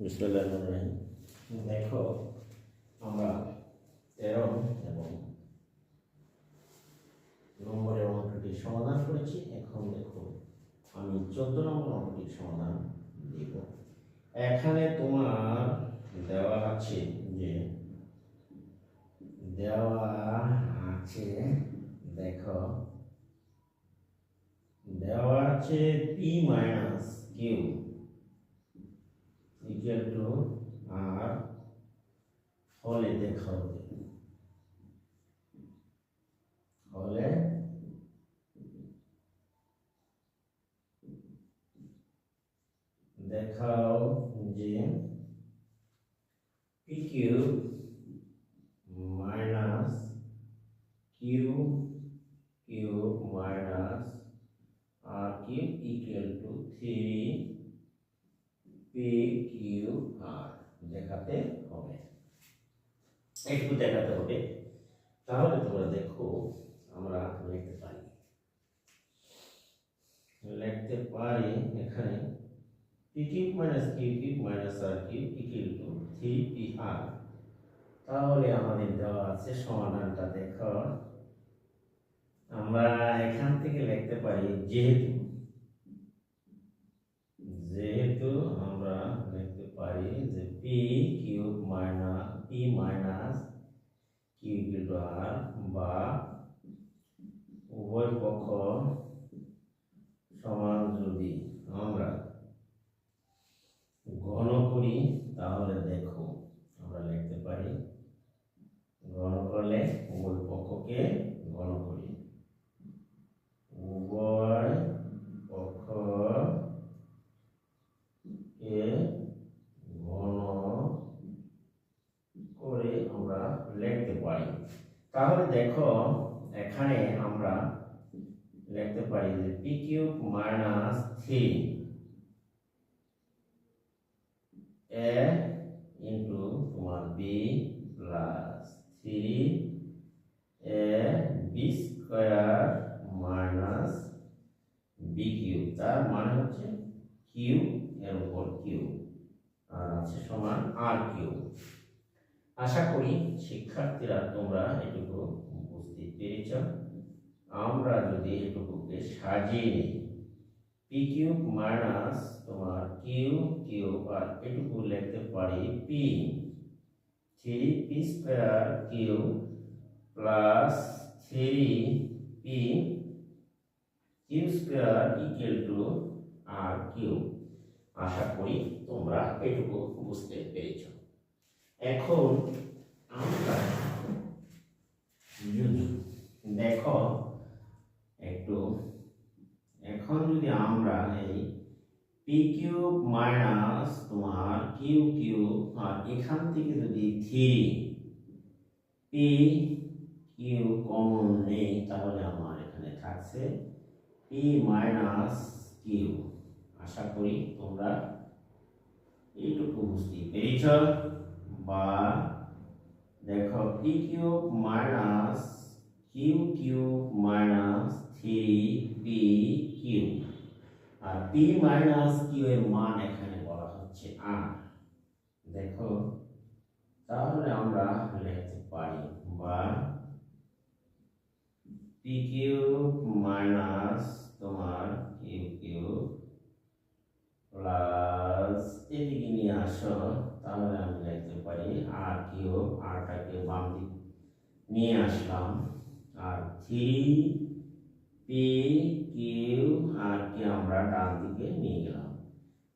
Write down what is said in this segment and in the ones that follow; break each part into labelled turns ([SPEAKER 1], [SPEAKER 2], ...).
[SPEAKER 1] বিসমুল্লাহ দেখো, আমরা তেরো এবং নম্বরের অঙ্কটির সমাধান করেছি। এখন দেখো, আমি চোদ্দ নম্বর অঙ্কটির সমাধান দিব। এখানে তোমার দেওয়া আছে যে, দেওয়া আছে, দেখো, দেওয়া আছে P minus Q. Equal R হলে দেখা হবে হলে দেখাও যে P Q minus Q Q minus R Q equal to three P Q R দেখাতে হবে একটু দেখাতে হবে তাহলে তোমরা দেখো আমরা লিখতে পারি লিখতে পারি এখানে P cube minus Q cube minus R cube equal to three P R তাহলে আমাদের দেওয়া আছে সমাধানটা দেখো। আমরা এখান থেকে লিখতে পারি যেহেতু যেহেতু আমরা লিখতে পারি যে P cube minus P minus Q equal R বা উভয় পক্ষ সমান যদি আমরা ঘন করি, তাহলে দেখো আমরা লিখতে পারি ঘন করলে উভয় পক্ষকে ঘন করি। উভয় পক্ষ কে ঘন করে আমরা লিখতে পারি। তাহলে দেখো, এখানে আমরা লিখতে পারি যে P cube minus three A into তোমার B plus three A B square minus B cube তার মানে হচ্ছে কিউ এর উপর কিউ আছে সমান আর কিউ আশা করি শিক্ষার্থীরা তোমরা এটুকু বুঝতে পেরেছ। আমরা যদি এটুকুকে সাজিয়ে নিই পি কিউব মাইনাস তোমার কিউ কিউব আর এটুকু লিখতে পারি P three P square Q plus three P Q square equal to R Q? আশা করি তোমরা এটুকু বুঝতে পেরেছ। এখন আমরা যদি দেখো, একটু, এখন যদি আমরা এই পি কিউব মাইনাস তোমার কিউ কিউব আর এখান থেকে যদি থ্রি পি কিউ কমন নেই, তাহলে আমার এখানে থাকছে পি মাইনাস কিউ আশা করি তোমরা এইটুকু বুঝতে পেরেছ। বা দেখো P cube minus Q cube minus three P Q R P minus Q এর মান এখানে বলা হচ্ছে আর দেখো, তাহলে আমরা লিখতে পারি বা পি কিউব মাইনাস তোমার কিউ কিউব প্লাস এদিকে নিয়ে আসো, তাহলে আমি লিখতে পারি আর কিউব আরটাকে বাম দিক নিয়ে আসলাম। আর থ্রি পি কিউ আর কি আমরা ডান দিকে নিয়ে গেলাম।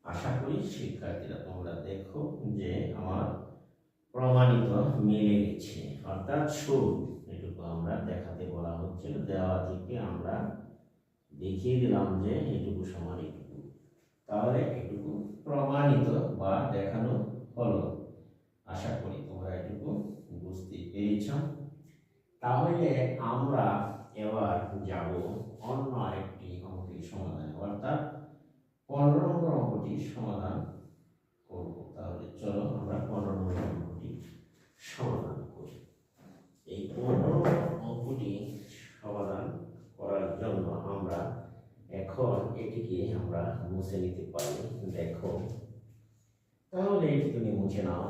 [SPEAKER 1] আশা করি শিক্ষার্থীরা তোমরা দেখো যে আমার প্রমাণিত মিলে গেছে। অর্থাৎ সুর এটুকু আমরা দেখাতে বলা হচ্ছিল। দেওয়া থেকে আমরা দেখিয়ে দিলাম যে এটুকু সমান তাহলে এটুকু প্রমাণিত বা দেখানো হলো। আশা করি তোমরা এটুকু বুঝতে পেরেছ। তাহলে আমরা এবার যাব অন্য আরেকটি অঙ্কের সমাধানে। অর্থাৎ পনেরো নম্বর অঙ্কটির সমাধান করব। তাহলে চলো আমরা পনেরো নম্বর অঙ্কটি সমাধান করি। এই পনেরো অঙ্কটি সমাধান করার জন্য আমরা এখন এটিকে আমরা মুছে নিতে পারি। দেখো, তাহলে এটি তুমি মুছে নাও।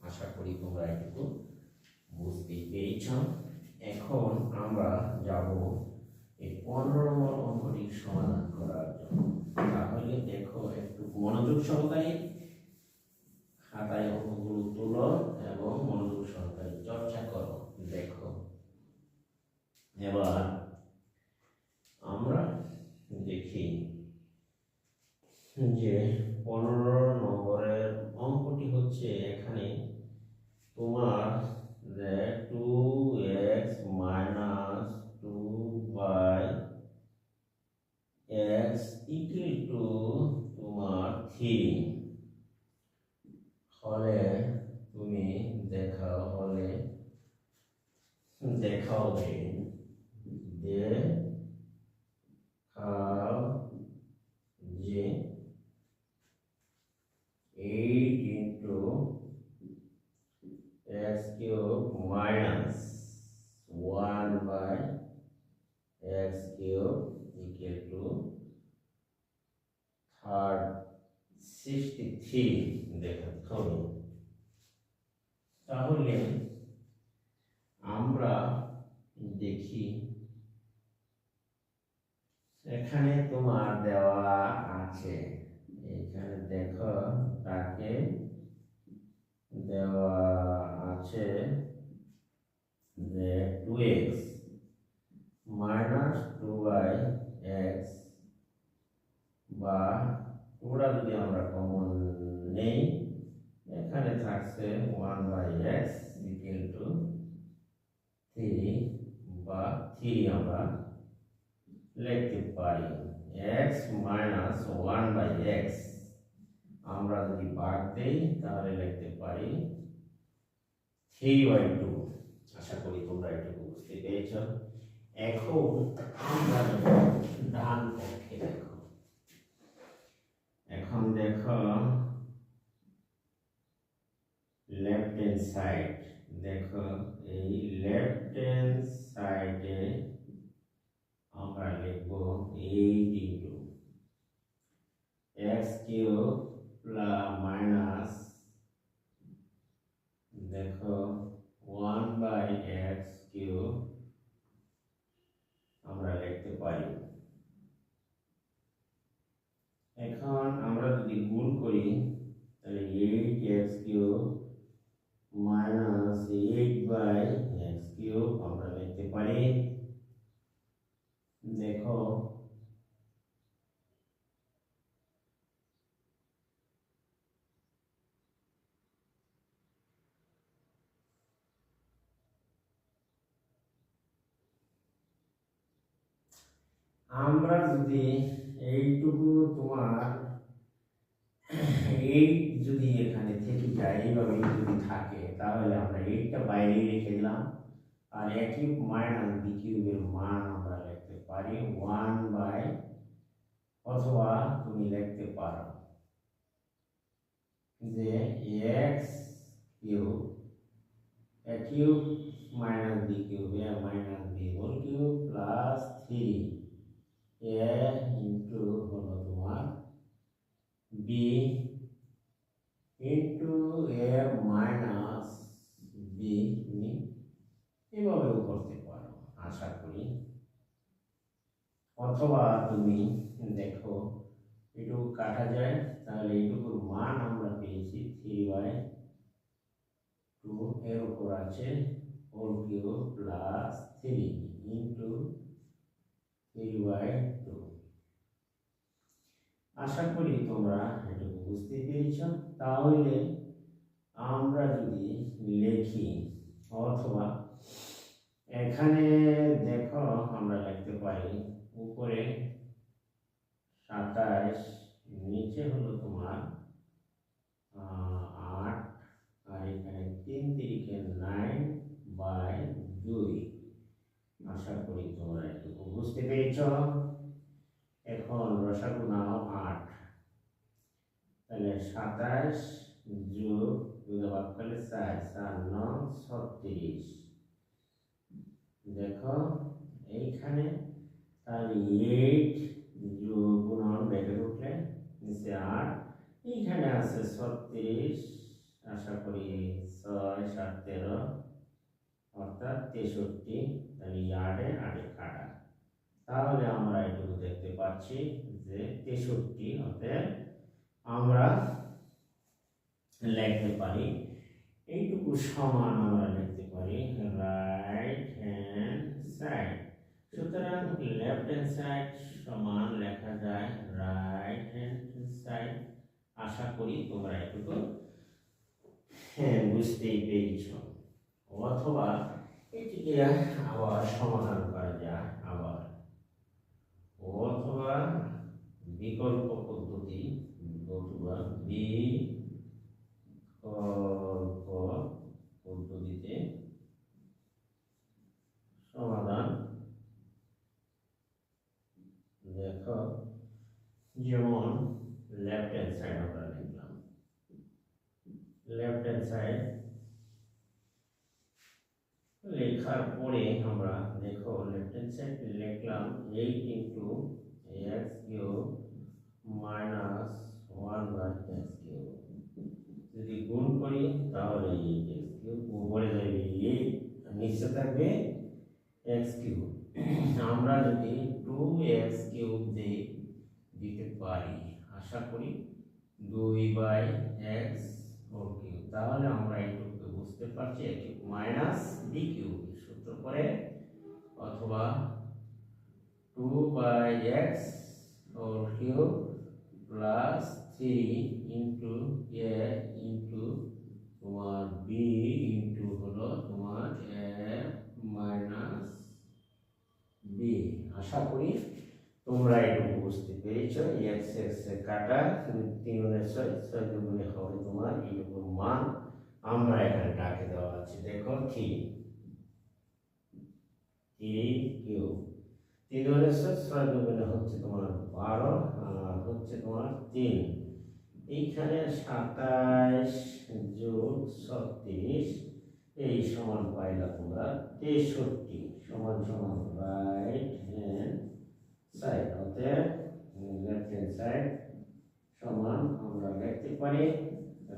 [SPEAKER 1] আশা করি তোমরা এটুকু বুঝতে পেরেছ। এখন আমরা যাব এই পনেরো নম্বর অঙ্কটি সমাধান করার জন্য। তাহলে দেখো, একটু মনোযোগ সহকারে খাতায় অঙ্কগুলো তুলো এবং মনোযোগ সহকারে চর্চা করো। দেখো, এবার যে পনেরো নম্বরের অঙ্কটি হচ্ছে এখানে তোমার two X minus two by X equal to তোমার থ্রি হলে তুমি দেখাও হলে দেখাও যে দেখাও যে eight into x cube minus 1 by x cube equal to third 63 দেখাতে তাহলে আমরা দেখি, এখানে তোমার দেওয়া আছে। এখানে দেখো, তাকে দেওয়া আছে যে two X minus two by X বা টুটা যদি আমরা কমন নেই, এখানে থাকছে one by X equal to three বা থ্রি আমরা লিখতে পারি। X minus one by X আমরা যদি বাদ দেই, তাহলে লিখতে পারি থ্রি বাই টু আশা করি তোমরা এটুকু বুঝতে পেরেছ। এখন আমরা ডান পক্ষে দেখো। এখন দেখো লেফট হ্যান্ড সাইড দেখো, এই লেফট হ্যান্ড সাইডে আমরা লিখব eight into X cube plus minus দেখো ওয়ান বাই এক্স কিউব আমরা লিখতে পারি এখন আমরা যদি গুণ করি তাহলে eight X cube minus eight by X cube আমরা লিখতে পারি দেখো আমরা যদি এইটুকু তোমার এইট যদি এখানে থেকে যায়, এইভাবে যদি থাকে, তাহলে আমরা এইটটা বাইরে রেখে দিলাম। আর এ কিউব মাইনাস বি কিউবের মান আমরা লিখতে পারি ওয়ান বাই অথবা তুমি লিখতে পারো যে X cube A cube minus B cube A minus B whole cube plus three A into হলো তোমার B into A minus B তুমি এভাবেও করতে পারো, আশা করি। অথবা তুমি দেখো, এটুকু কাটা যায়, তাহলে এইটুকুর মান আমরা পেয়েছি থ্রি বাই টু এর উপর আছে whole cube plus three into three by আশা করি তোমরা এটুকু বুঝতে পেরেছ। তাহলে আমরা যদি লিখি অথবা এখানে দেখো আমরা লিখতে পারি উপরে সাতাশ, নিচে হলো তোমার আট, আর এখানে তিন তিরিকে নাইন বাই দুই। আশা করি তোমরা এটুকু বুঝতে পেরেছ। এখন রসাগু নাও আট। তাহলে সাতাশ যোগ ভাগ করলে চার চার ন ছত্রিশ। দেখো, এইখানে তাহলে এইট যোগ গুণন বেড়ে উঠলে নিচে আট, এইখানে আছে ছত্রিশ, আশা করি ছয়, সাত, তেরো, অর্থাৎ তেষট্টি। তাহলে আটে আটে কাটা। তাহলে আমরা এটুকু দেখতে পাচ্ছি যে তেষট্টি অতএব আমরা লিখতে পারি। এইটুকু সমান আমরা লিখতে পারি রাইট হ্যান্ড সাইড সুতরাং লেফট হ্যান্ড সাইড সমান লেখা যায় রাইট হ্যান্ড সাইড আশা করি তোমরা এটুকু হ্যাঁ বুঝতেই পেরেছ। অথবা এটিকে আবার সমাধান করা যায় আবার। অথবা বিকল্প পদ্ধতি অথবা বিকল্প পদ্ধতিতে সমাধান দেখো যেমন লেফট হ্যান্ড সাইড আমরা লিখলাম। লেফট হ্যান্ড সাইড লেখার পরে আমরা দেখো লেফট হ্যান্ড সাইড লিখলাম eight into X Q minus one by X Q যদি গুণ করি, তাহলে এইট এক্স কিউ উপরে যাবে। এইট নিচে থাকবে এক্স কিউ আমরা যদি টু এক্স কিউব দিয়ে দিতে পারি, আশা করি দুই বাই এক্স হোল কিউব। তাহলে আমরা এইটুকু বুঝতে পারছি একটি মাইনাস বি কিউব। সূত্র করে অথবা two by X whole cube plus three into A into তোমার বি ইন্টু হলো তোমার এ মাইনাস বি আশা করি তোমরা এটুকু বুঝতে পেরেছ। এক্স এক্স কাটা তিন গুণে ছয় ছয় দুগুণে হবে তোমার এইটুকু মান। আমরা এখানে ডাকে দেওয়া আছে। দেখো থ্রি থ্রি কিউ তিন গুণে ছয় দুগুণে হচ্ছে তোমার বারো, আর হচ্ছে তোমার তিন। এইখানে সাতাইশ যোগ ছত্রিশ, এই সমান পাইলা তোমরা তেষট্টি। সমান সমান রাইট হ্যান্ড সাইড অতএব লেফট হ্যান্ড সাইড সমান আমরা লিখতে পারি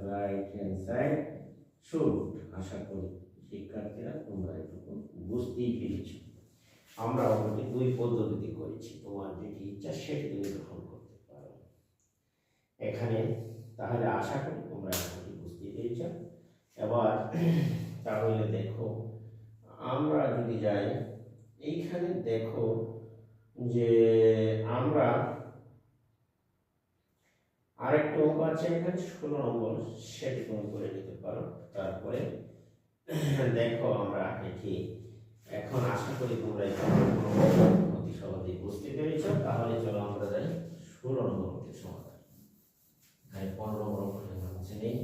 [SPEAKER 1] রাইট হ্যান্ড সাইড শুড আশা করি শিক্ষার্থীরা তোমরা এটুকু বুঝতেই পেরেছ। আমরা অলরেডি দুই পদ্ধতিতে করেছি, তোমার যেটি ইচ্ছা সেটি তুমি গ্রহণ করতে পারো। এখানে তাহলে আশা করি তোমরা এখানে বুঝতেই পেরেছ। এবার তাহলে দেখো, আমরা যদি যাই, এইখানে দেখো যে আমরা আরেকটা অঙ্ক আছে এখানে ষোলো নম্বর সেটি তুমি করে নিতে পারো। তারপরে দেখো আমরা এটি এখন আশা করি তোমরা অতি সহজেই বুঝতে পেরেছ। তাহলে চলো আমরা যাই ষোলো নম্বর অঙ্কের সমাধান পনেরো নম্বর অঙ্কটি কাছে নেই।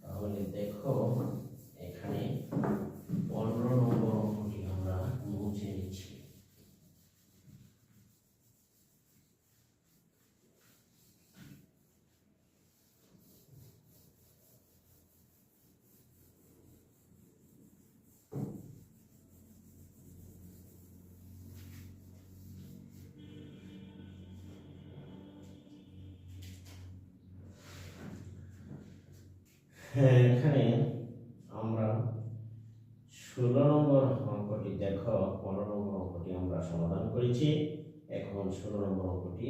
[SPEAKER 1] তাহলে দেখো এখানে পনেরো নম্বর হ্যাঁ এখানে আমরা ষোলো নম্বর অঙ্কটি দেখো, পনেরো নম্বর অঙ্কটি আমরা সমাধান করেছি। এখন ষোলো নম্বর অঙ্কটি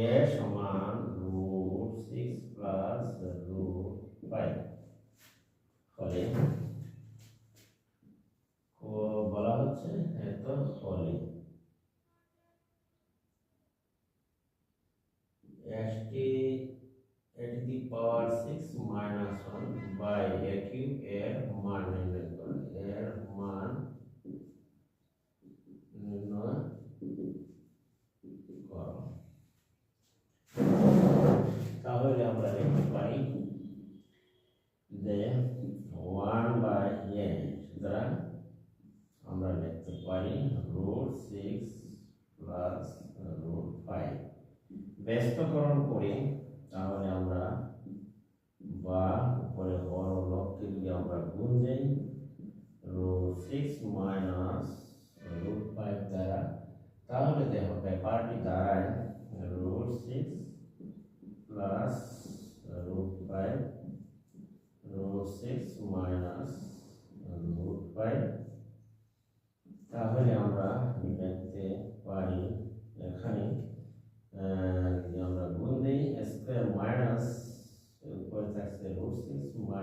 [SPEAKER 1] এ সমান root six plus root five. ফলে ক- বলা হচ্ছে এত ফলে ST at the power six minus one by A cube এর মান নির্ণয় করো এর মান নির্ণয় করো তাহলে আমরা লিখতে পারি যে ওয়ান বাই এ সুতরাং আমরা লিখতে পারি root six plus root five ব্যস্তকরণ করে তাহলে আমরা বা উপরে বড় লক্ষ্যে যদি আমরা গুণ দেই root six minus root five দ্বারা, তাহলে দেখো ব্যাপারটি দাঁড়ায় রুট সিক্স প্লাস মাইনাস উপরে থাকছে root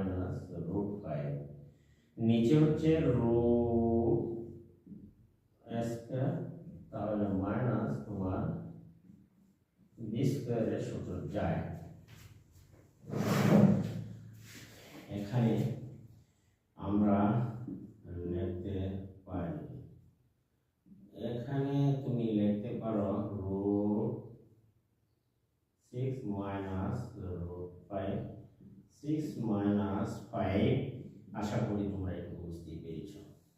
[SPEAKER 1] six minus root five নিচে হচ্ছে রুট স্কোয়ার তাহলে মাইনাস তোমার বি স্কোয়ারের সূত্র যায় এখানে আমরা লিখতে পারি এখানে তুমি লিখতে পারো root six minus root five six minus five আশা করি তোমরা একটু বুঝতে পেরেছ।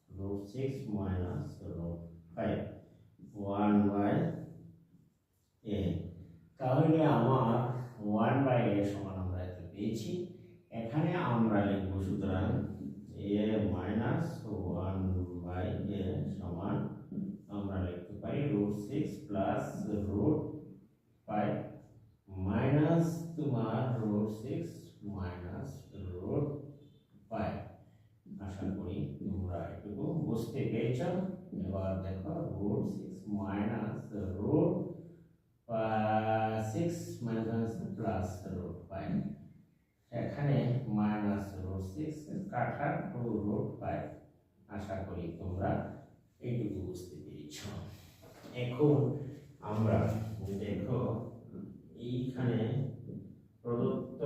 [SPEAKER 1] Root six minus root five one by A তাহলে আমার ওয়ান বাই এ সমান আমরা পেয়েছি। এখানে আমরা লিখব সুতরাং A minus one by A সমান আমরা লিখতে পারি root six plus root five minus তোমার root six minus root five আশা করি তোমরা এটুকু বুঝতে পেরেছ এবার দেখো root six minus root six minus plus root five এখানে মাইনাস রুট সিক্স কাটার টু রুট ফাইভ আশা করি তোমরা এইটুকু বুঝতে পেরেছ। এখন আমরা দেখো, এইখানে প্রদত্ত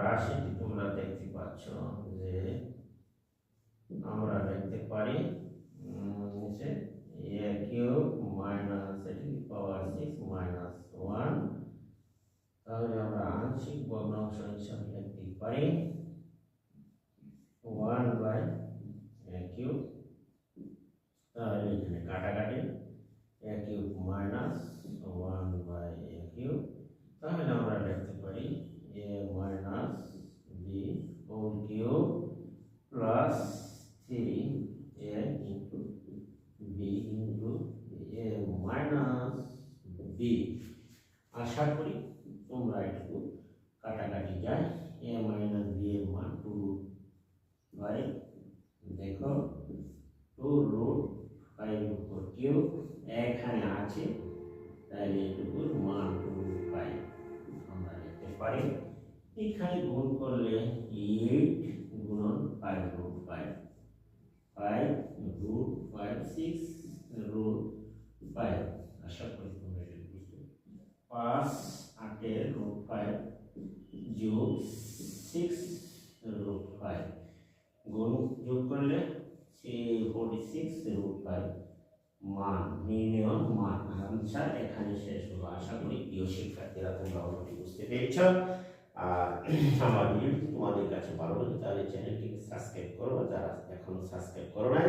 [SPEAKER 1] রাশিটি তোমরা দেখতে পাচ্ছ যে আমরা দেখতে পারি উম, নিচে এ কিউব মাইনাস এটি পাওয়ার সিক্স মাইনাস ওয়ান তাহলে আমরা আংশিক ভগ্নাংশ হিসাবে লিখতে পারি ওয়ান বাই এ কিউব তাহলে এখানে কাটাকাটি A cube minus one by A cube তাহলে আমরা লিখতে পারি এ মাইনাস ফাইভ যোগ সিক্স রুট ফাইভ গুণ যোগ করলে ফোর্টি সিক্স রুট ফাইভ মান, নির্ণয় মান। আনসার এখানে শেষ হলো। আশা করি প্রিয় শিক্ষার্থীরা তোমরা অলরেডি বুঝতে পেরেছ। আর আমার ভিডিওটি তোমাদের কাছে ভালো লাগে, তাহলে চ্যানেলটিকে সাবস্ক্রাইব করো। যারা এখনও সাবস্ক্রাইব করো নাই,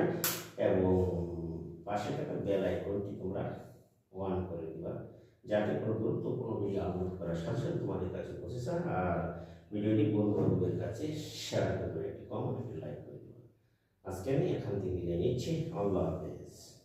[SPEAKER 1] এবং পাশে থাকা বেল আইকনটি তোমরা ওয়ান করে দিবা। যাতে কোনো গুরুত্বপূর্ণ ভিডিও আপলোড করার সাথে সাথে তোমাদের কাছে পৌঁছে স্যার আর ভিডিওটি বন্ধু বান্ধবের কাছে শেয়ার করে একটি কমেন্ট একটি লাইক করে দেবেন আজকে আমি এখান থেকে বিদায় নিচ্ছি। আল্লাহ হাফেজ।